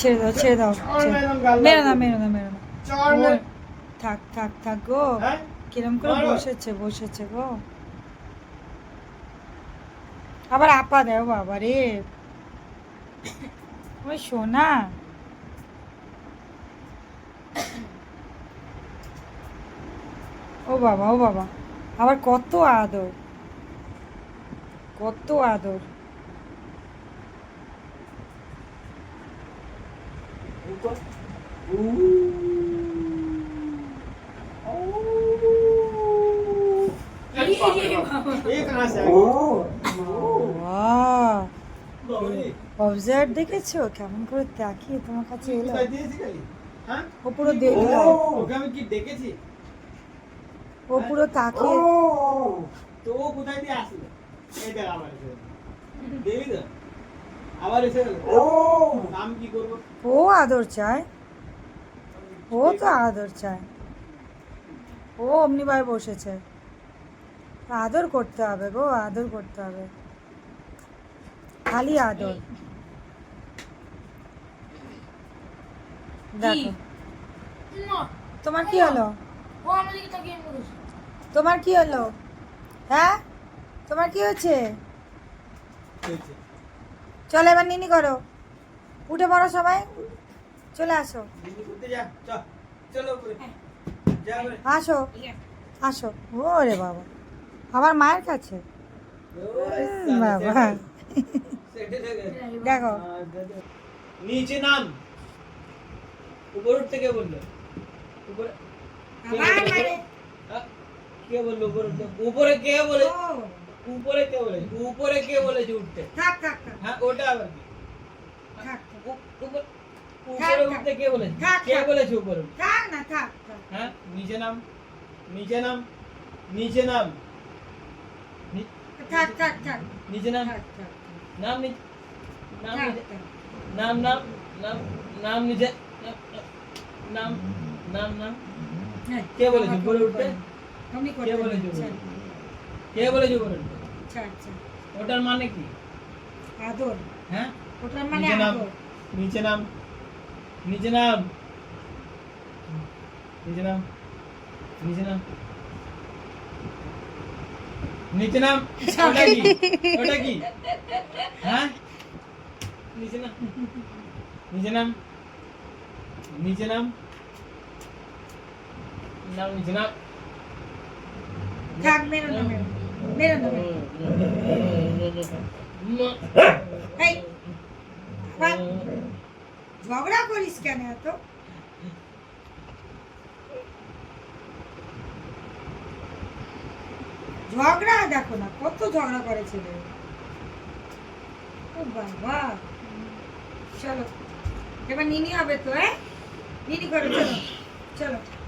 ছেড়ে দাও ছেড়ে দাও মেরো না মেরো না মেরো না। থাক থাক থাক গো। হ্যাঁ? কিরম করে বসেছে বসেছে গো। আবার আপা দেও বাবা রে। ওই সোনা। ও বাবা ও বাবা। আবার কত আদর। কত আদর। কর অবজার দেখেছ কেমন করে তাকিয়ে তোমার কাছে এলো ও পুরো দেখল ওকে আমি কি দেখেছি ও পুরো তাকিয়ে তো কোথায় দিয়ে আসলো আমার তো ও। আদর চায়। ও তো আদর চায়। ও অমনি ভাই বসেছে। আদর করতে হবে গো আদর করতে হবে। খালি আদর। দেখো। তোমার কি হলো? তোমার কি হলো? হ্যাঁ? তোমার কি হচ্ছে হয়েছে। চলো এবার নিনি করো। উঠে পড়ো সবাই। চলে আসো। দিদি করতে যা চ চলো উপরে। যা উপরে। আসো। আসো। ওরে বাবা। আমার মায়ের কাছে? বাবা। দেখো। নিচে নাম। উপর উঠতে কে বলল। উপরে। কে বলল? মারে। হ্যাঁ? কে বলল উপরে উপরে কে বলে? উপরে কে বলে? উপরে কে বলেছে উঠতে থাক থাক হ্যাঁ ওটা আবার কি? থাক উ- উপর- উঠতে কে বলেছে? কে বলেছে উপরে থাক না থাক হ্যাঁ নিচে নাম নিচে নাম নিচে নাম। থাক থাক থাক। নিচে নাম? নাম নিচে নাম নাম নাম নাম নাম নিচে নাম নাম নাম হ্যাঁ, কে বলেছে উপরে উঠতে? কে বলেছে কে বলেছে উপরে উঠতে? ছাড়, ছাড়। ওটার মানে কি আদর হ্যাঁ ওটার মানে নিচে নাম আদর নিচে নাম নিচে নাম নিচে নাম নিচে নাম নিচে নাম ওটা কি ওটা কি হ্যাঁ নিচে নাম নিচে নাম নিচে নাম নাম নিচে নাম থাক মেরো না মেরো ঝগড়া করিস কেন এত? ঝগড়া দেখো না কত ঝগড়া করেছে রে। ও বাবা, চলো। এবার নিনি হবে তো হ্যাঁ? নিনি করো, চলো। চলো।